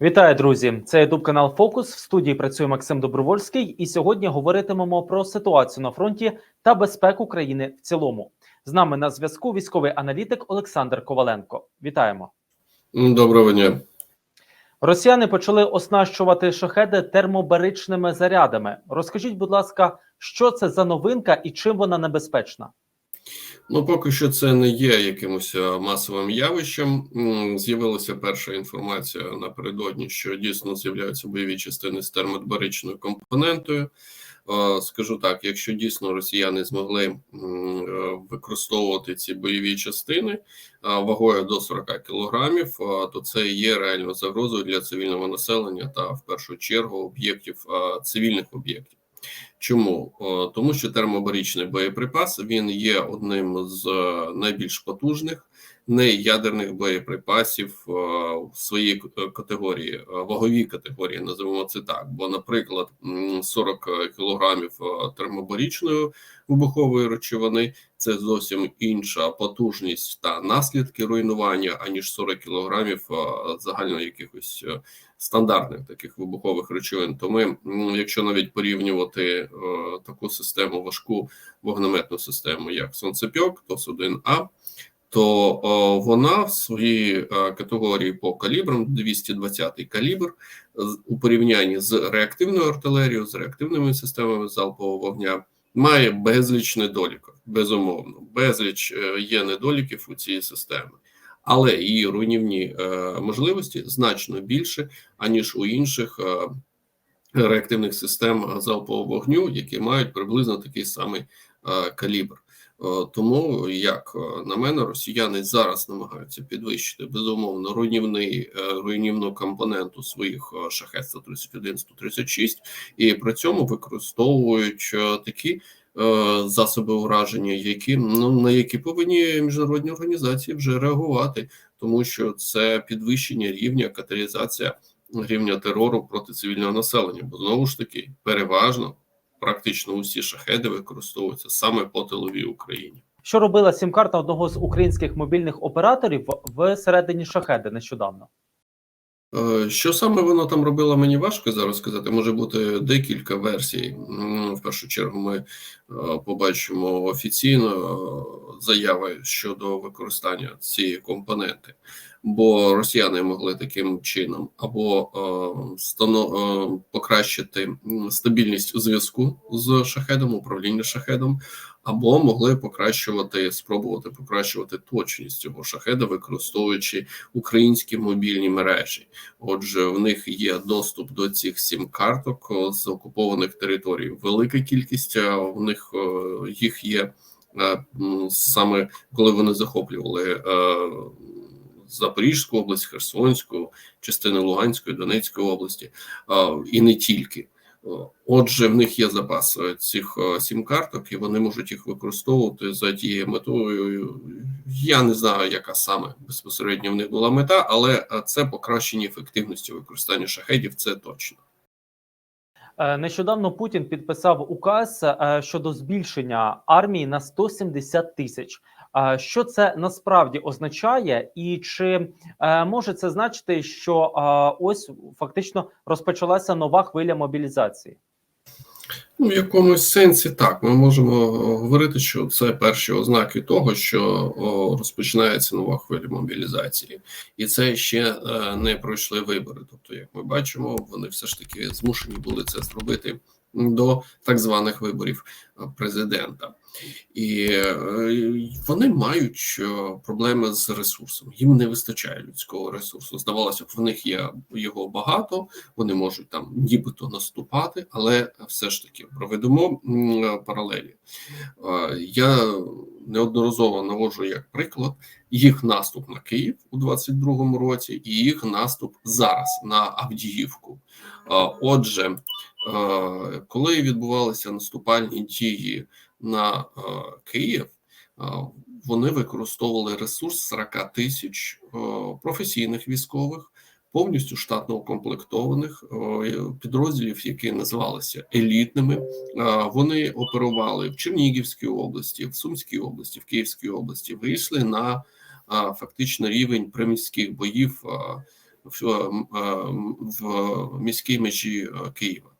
Вітаю, друзі! Це ютуб канал Фокус. В студії працює Максим Добровольський, і сьогодні говоритимемо про ситуацію на фронті та безпеку країни в цілому. З нами на зв'язку військовий аналітик Олександр Коваленко. Вітаємо! Доброго дня. Росіяни почали оснащувати шахеди термобаричними зарядами. Розкажіть, будь ласка, що це за новинка і чим вона небезпечна? Ну, поки що це не є якимось е, масовим явищем. З'явилася перша інформація напередодні, що дійсно з'являються бойові частини з термобаричною компонентою. Е, Скажу так: якщо дійсно росіяни змогли е, використовувати ці бойові частини вагою до 40 кілограмів, то це є реально загрозою для цивільного населення та в першу чергу об'єктів цивільних об'єктів. Чому? Тому що термобаричний боєприпас він є одним з е, найбільш потужних неядерних боєприпасів е, в своїй категорії, е, ваговій категорії, називаємо це так. Бо, наприклад, м, 40 кілограмів е, термобаричної вибухової речовини це зовсім інша потужність та наслідки руйнування, аніж 40 кілограмів е, загально якихось е, стандартних таких вибухових речовин. Тому, м, якщо навіть порівнювати е, таку систему, важку вогнеметну систему, як Сонцепьок, ТОС-1А, то о, вона в своїй е, категорії по калібрам 220 калібр у порівнянні з реактивною артилерією, з реактивними системами залпового вогня. Має безліч недоліків, безумовно. Безліч е, є недоліків у цій системі, але її руйнівні е, можливості значно більше, аніж у інших е, реактивних систем залпового вогню, які мають приблизно такий самий е, калібр. Тому, як на мене, росіяни зараз намагаються підвищити безумовно руйнівний руйнівну компоненту своїх шахет 131 136 і при цьому використовують такі засоби ураження, які ну на які повинні міжнародні організації вже реагувати, тому що це підвищення рівня каталізація рівня терору проти цивільного населення, бо знову ж таки переважно практично усі шахеди використовуються саме по тиловій Україні. Що робила сім-карта одного з українських мобільних операторів в середині шахеди нещодавно? Е, Що саме вона там робила, мені важко зараз сказати. Може бути декілька версій. В першу чергу ми е, побачимо офіційно е, заяви щодо використання цієї компоненти, бо росіяни могли таким чином або е, стано, е, покращити стабільність у зв'язку з шахедом, управління шахедом, або могли покращувати, спробувати покращувати точність цього шахеда, використовуючи українські мобільні мережі. Отже, в них є доступ до цих сім карток з окупованих територій. Велика кількість в них е, їх є е, саме коли вони захоплювали е, Запорізьку область, Херсонську, частини Луганської, Донецької області, і не тільки. Отже, в них є запас е, цих е, сім карток, і вони можуть їх використовувати за тією метою. Я не знаю, яка саме безпосередньо в них була мета, але е, це покращення ефективності використання шахедів. Це точно. Нещодавно Путін підписав указ щодо збільшення армії на 170 тисяч. Що це насправді означає, і чи е, може це значити, що ось фактично розпочалася нова хвиля мобілізації? Ну, в якомусь сенсі так ми можемо е, говорити, що це перші ознаки того, що розпочинається нова хвиля мобілізації, і це ще е, не пройшли вибори. Тобто, як ми бачимо, вони все ж таки змушені були це зробити до так званих виборів президента, і е, вони мають е, проблеми з ресурсом. Їм не вистачає людського ресурсу. Здавалося б, в них є його багато вони можуть там нібито наступати, але все ж таки проведемо паралелі. Е, Я неодноразово наводжу як приклад їх наступ на Київ у 22-му році і їх наступ зараз на Авдіївку. Отже, коли відбувалися наступальні дії на е, Київ, е, вони використовували ресурс 40 тисяч е, професійних військових повністю штатно укомплектованих підрозділів, які називалися елітними. Вони оперували в Чернігівській області, в Сумській області, в Київській області. Вийшли на фактично рівень приміських боїв в, міській межі Києва.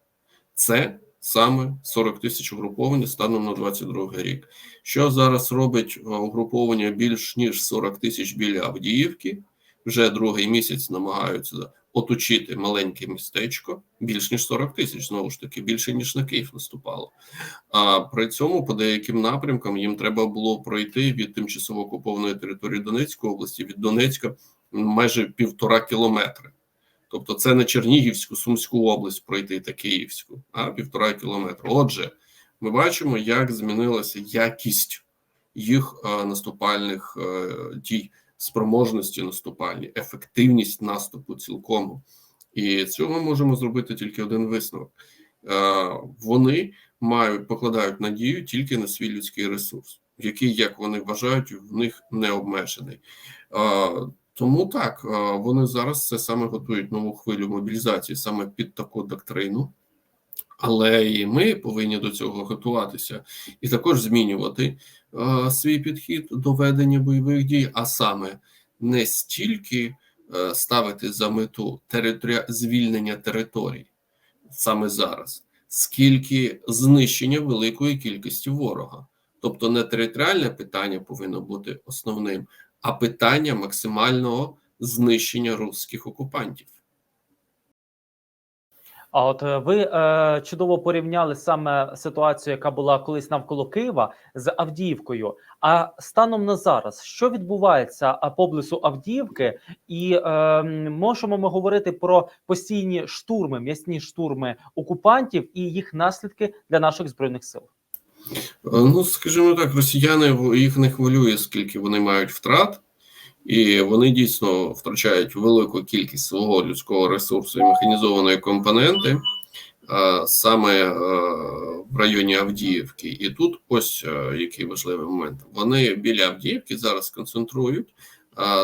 Це саме 40 тисяч угруповань станом на 22 рік. Що зараз робить е, угруповання більш ніж 40 тисяч біля Авдіївки? Вже другий місяць намагаються оточити маленьке містечко більш ніж 40 тисяч, знову ж таки, більше ніж на Київ наступало. А при цьому по деяким напрямкам їм треба було пройти від тимчасово окупованої території Донецької області від Донецька майже півтора кілометри. Тобто, це не Чернігівську, Сумську область пройти та Київську, а півтора кілометра. Отже, ми бачимо, як змінилася якість їх е, наступальних е, дій, спроможності наступальні, ефективність наступу цілком. І цього ми можемо зробити тільки один висновок. Е, вони мають покладають надію тільки на свій людський ресурс, який, як вони вважають, в них не обмежений. Тому так е, вони зараз це саме готують нову хвилю мобілізації саме під таку доктрину. Але і ми повинні до цього готуватися і також змінювати е, свій підхід до ведення бойових дій, а саме не стільки е, ставити за мету територія звільнення територій саме зараз, скільки знищення великої кількості ворога. Тобто не територіальне питання повинно бути основним, а питання максимального знищення русських окупантів. А от е, ви е, чудово порівняли саме ситуацію, яка була колись навколо Києва з Авдіївкою. А станом на зараз, що відбувається а, поблизу Авдіївки, і е, можемо ми говорити про постійні штурми, м'ясні штурми окупантів і їх наслідки для наших збройних сил? Е, Ну, скажімо так, росіяни їх не хвилює, скільки вони мають втрат, і вони дійсно втрачають велику кількість свого людського ресурсу і механізованої компоненти саме е, в районі Авдіївки. І тут ось е, який важливий момент. Вони біля Авдіївки зараз концентрують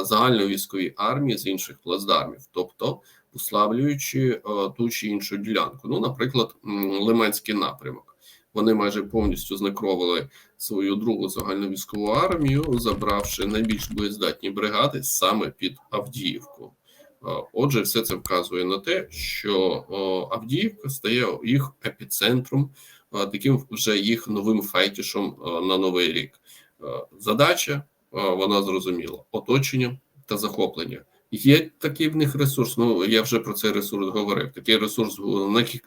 загальновійськові армії з інших плацдармів, тобто послаблюючи е, ту чи іншу ділянку. Ну, наприклад, Лиманський напрямок. Вони майже повністю знекровили свою другу загальновійськову армію, забравши найбільш боєздатні бригади саме під Авдіївку. Е, Отже, все це вказує на те, що Авдіївка стає їх епіцентром, е, таким вже їх новим файтішом е, на новий рік. Задача вона зрозуміла: оточення та захоплення. Є такий в них ресурс. Ну я вже про цей ресурс говорив. Такий ресурс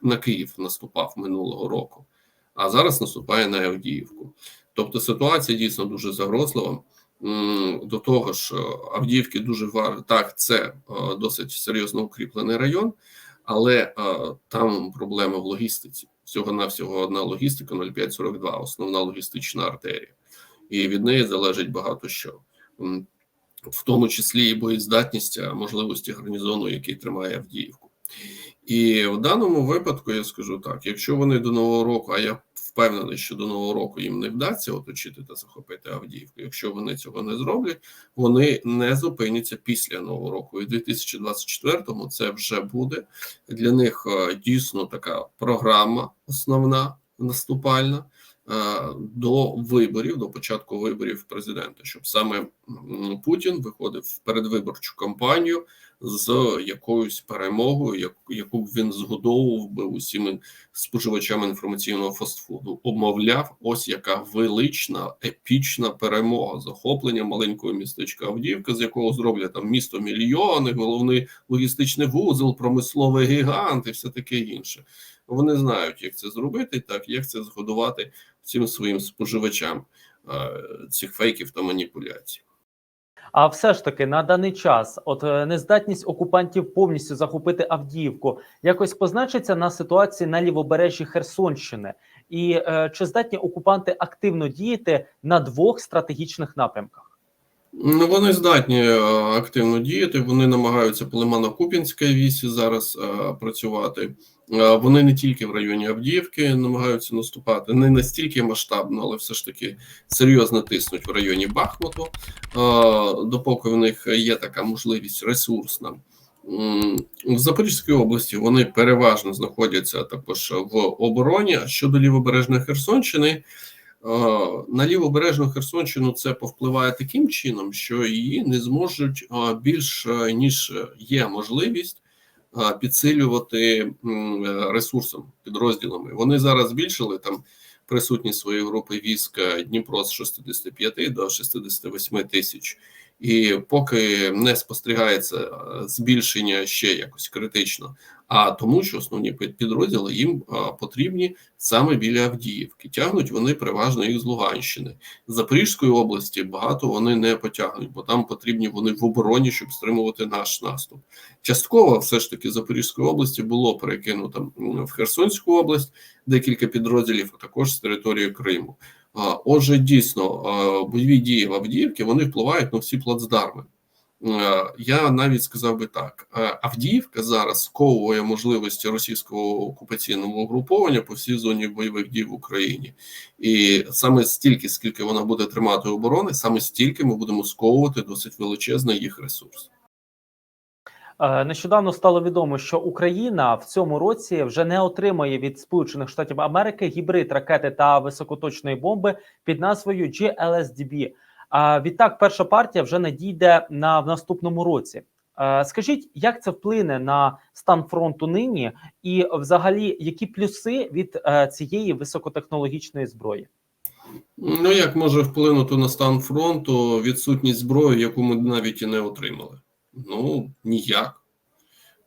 на Київ наступав минулого року а зараз наступає на Авдіївку. Тобто ситуація дійсно дуже загрозлива. До того ж, е, Авдіївки дуже вар... так, це е, досить серйозно укріплений район, але е, там проблема в логістиці. Всього навсього одна логістика 0542, основна логістична артерія, і від неї залежить багато що, в тому числі і боєздатність, можливості гарнізону, який тримає Авдіївку. І в даному випадку я скажу так: якщо вони до нового року, а я впевнений, що до нового року їм не вдасться оточити та захопити Авдіївку. Якщо вони цього не зроблять, вони не зупиняться після нового року. І в 2024-му це вже буде для них е, дійсно така програма основна наступальна. Е, До виборів, до початку виборів президента, щоб саме Путін виходив в передвиборчу кампанію з якоюсь перемогою, яку б він згодовував би усім споживачам інформаційного фастфуду. Обмовляв, ось яка велична, епічна перемога, захоплення маленького містечка Авдіївка, з якого зроблять там місто мільйони, головний логістичний вузол, промисловий гігант і все таке інше. Вони знають, як це зробити, так як це згодувати всім своїм споживачам е, цих фейків та маніпуляцій. А все ж таки на даний час, от е, нездатність окупантів повністю захопити Авдіївку, якось позначиться на ситуації на лівобережжі Херсонщини, і е, чи здатні окупанти активно діяти на двох стратегічних напрямках? Ну, вони здатні е, активно діяти. Вони намагаються по Лимано-Куп'янській вісі зараз е, працювати. Е, вони не тільки в районі Авдіївки намагаються наступати, не настільки масштабно, але все ж таки серйозно тиснуть в районі Бахмуту. Е, допоки в них є така можливість ресурсна. В Запорізькій області вони переважно знаходяться також в обороні. А щодо лівобережної Херсонщини, на лівобережну Херсонщину це повпливає таким чином, що її не зможуть е, більш е, ніж є можливість е, підсилювати е, ресурсом підрозділами. Вони зараз збільшили там присутність своєї групи військ е, Дніпро з 65 до 68 тисяч. І поки не спостерігається е, збільшення ще якось критично, а тому, що основні підрозділи їм е, потрібні саме біля Авдіївки. Тягнуть вони переважно їх з Луганщини. З Запорізької області багато вони не потягнуть, бо там потрібні вони в обороні, щоб стримувати наш наступ. Частково, все ж таки, Запорізької області було перекинуто в Херсонську область декілька підрозділів, а також з території Криму. Отже, дійсно, бойові дії в Авдіївці вони впливають на всі плацдарми. Е, Я навіть сказав би так: е, Авдіївка зараз сковує можливості російського окупаційного угруповання по всій зоні бойових дій в Україні, і саме стільки, скільки вона буде тримати оборони, саме стільки ми будемо сковувати досить величезний їх ресурс. Е, Нещодавно стало відомо, що Україна в цьому році вже не отримає від Сполучених Штатів Америки гібрид ракети та високоточної бомби під назвою GLSDB. А відтак, перша партія вже надійде на в наступному році. Е, Скажіть, як це вплине на стан фронту нині, і взагалі які плюси від е, цієї високотехнологічної зброї? Ну як може вплинути на стан фронту відсутність зброї, яку ми навіть і не отримали? Ну ніяк.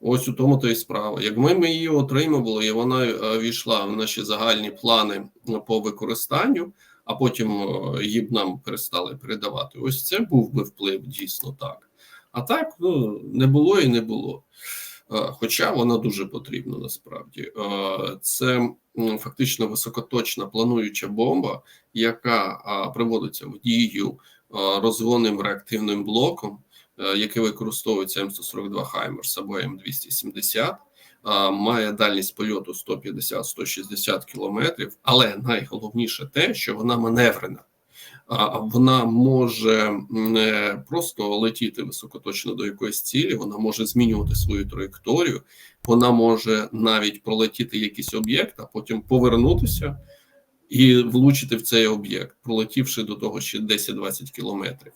Ось у тому то і справа. Якби ми її отримували, і вона е, війшла в наші загальні плани по використанню, а потім е, її б нам перестали передавати. Ось це був би вплив дійсно так. А так ну не було і не було. Е, Хоча вона дуже потрібна насправді. Е, Це фактично високоточна плануюча бомба, яка приводиться в дію а, розвонним реактивним блоком, е, який використовується М142 Хаймерс або М270, має дальність польоту 150-160 кілометрів, але найголовніше те, що вона маневрена. Вона може не просто летіти високоточно до якоїсь цілі, вона може змінювати свою траєкторію, вона може навіть пролетіти якийсь об'єкт, а потім повернутися і влучити в цей об'єкт, пролетівши до того ще 10-20 кілометрів.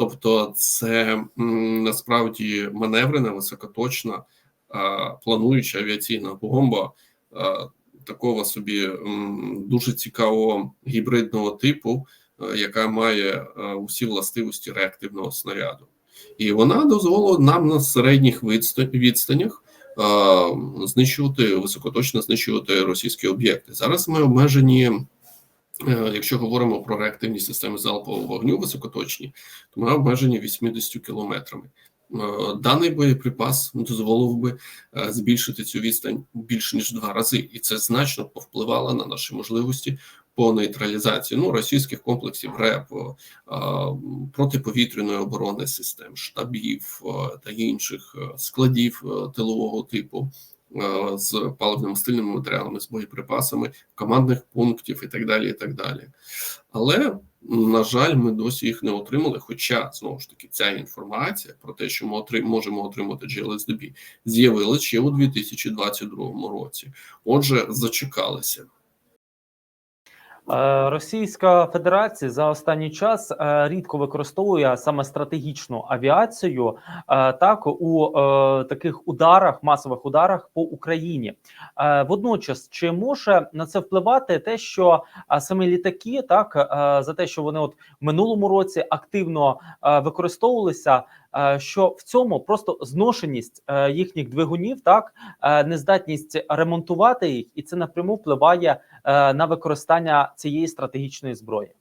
Тобто, це насправді маневрена, високоточна, плануюча авіаційна бомба такого собі дуже цікавого гібридного типу, е, яка має е, усі властивості реактивного снаряду. І вона дозволила нам на середніх відстанях знищувати високоточно знищувати російські об'єкти. Зараз ми обмежені. Е, Якщо говоримо про реактивні системи залпового вогню високоточні, то ми обмежені 80 кілометрами. Е, Даний боєприпас дозволив би е, збільшити цю відстань більше ніж два рази, і це значно повпливало на наші можливості по нейтралізації ну російських комплексів РЕП, протиповітряної оборони систем, штабів та інших складів тилового типу з паливно-мастильними матеріалами, з боєприпасами, командних пунктів і так далі. і так далі. Але на жаль, ми досі їх не отримали. Хоча знову ж таки ця інформація про те, що ми отрим- можемо отримати GLSDB, з'явилася ще у 2022 році. Отже, зачекалися. Е, Російська Федерація за останній час е, рідко використовує саме стратегічну авіацію, е, так у таких ударах, масових ударах по Україні. Водночас, чи може на це впливати те, що самі літаки, так за те, що вони от в минулому році активно використовувалися, що в цьому просто зношеність е, їхніх двигунів, так е, нездатність ремонтувати їх, і це напряму впливає е, на використання цієї стратегічної зброї.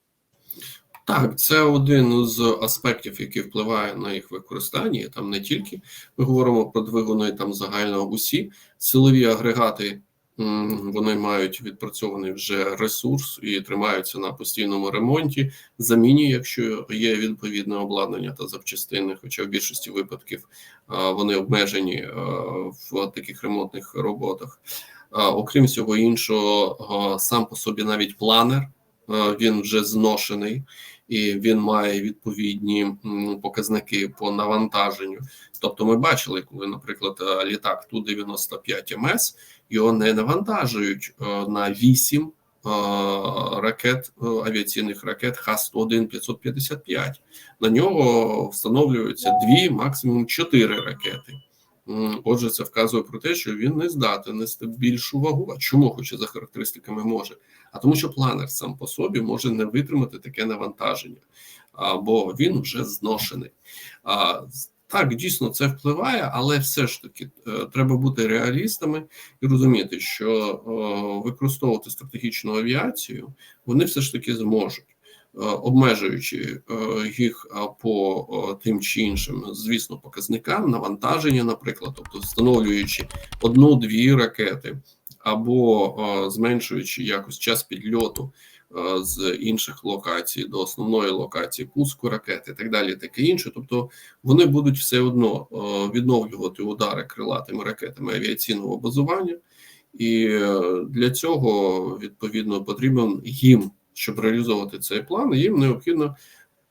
Так, це один з аспектів, який впливає на їх використання. Там не тільки ми говоримо про двигуни там загально усі силові агрегати. Вони мають відпрацьований вже ресурс і тримаються на постійному ремонті, заміні, якщо є відповідне обладнання та запчастини. Хоча в більшості випадків вони обмежені в таких ремонтних роботах. Окрім всього іншого, сам по собі навіть планер він вже зношений і він має відповідні показники по навантаженню. Тобто, ми бачили, коли, наприклад, літак Ту-95 МС його не навантажують е, на 8 ракет е, авіаційних ракет Х-101 555. На нього встановлюються дві, максимум чотири ракети. Отже, це вказує про те, що він не здатен нести більшу вагу. А чому, хоча за характеристиками може? А тому, що планер сам по собі може не витримати таке навантаження, або він вже зношений. Так, дійсно, це впливає, але все ж таки е, треба бути реалістами і розуміти, що е, використовувати стратегічну авіацію вони все ж таки зможуть. е, Обмежуючи їх по тим чи іншим, звісно, показникам навантаження, наприклад, тобто встановлюючи одну-дві ракети, або зменшуючи якось час підльоту з інших локацій до основної локації пуску ракети, і так далі, таке інше. Тобто вони будуть все одно е, відновлювати удари крилатими ракетами авіаційного базування, і е, для цього відповідно потрібен їм, щоб реалізовувати цей план, їм необхідно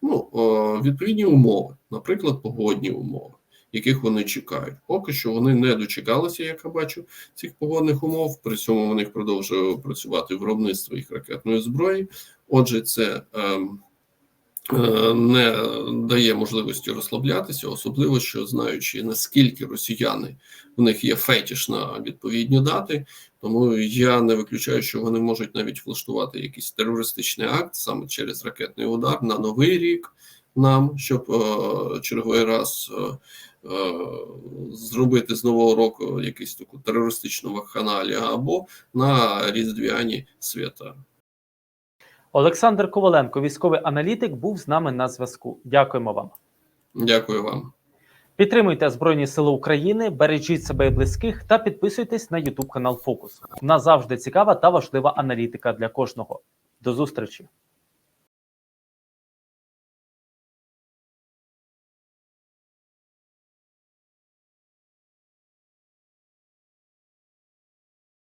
ну, е, відповідні умови, наприклад, погодні умови. Яких вони чекають, поки що вони не дочекалися, як я бачу, цих погодних умов. При цьому у них продовжує працювати виробництво їх ракетної зброї. Отже, це ем, е, не дає можливості розслаблятися, особливо що знаючи наскільки росіяни в них є фетіш на відповідні дати. Тому я не виключаю, що вони можуть навіть влаштувати якийсь терористичний акт саме через ракетний удар на новий рік нам, щоб е, черговий раз. Е, Зробити з нового року якусь таку терористичну вакханалію або на різдвяні свята. Олександр Коваленко, військовий аналітик, був з нами на зв'язку. Дякуємо вам. Дякую вам. Підтримуйте Збройні Сили України, бережіть себе і близьких та підписуйтесь на YouTube канал Фокус. У нас завжди цікава та важлива аналітика для кожного. До зустрічі!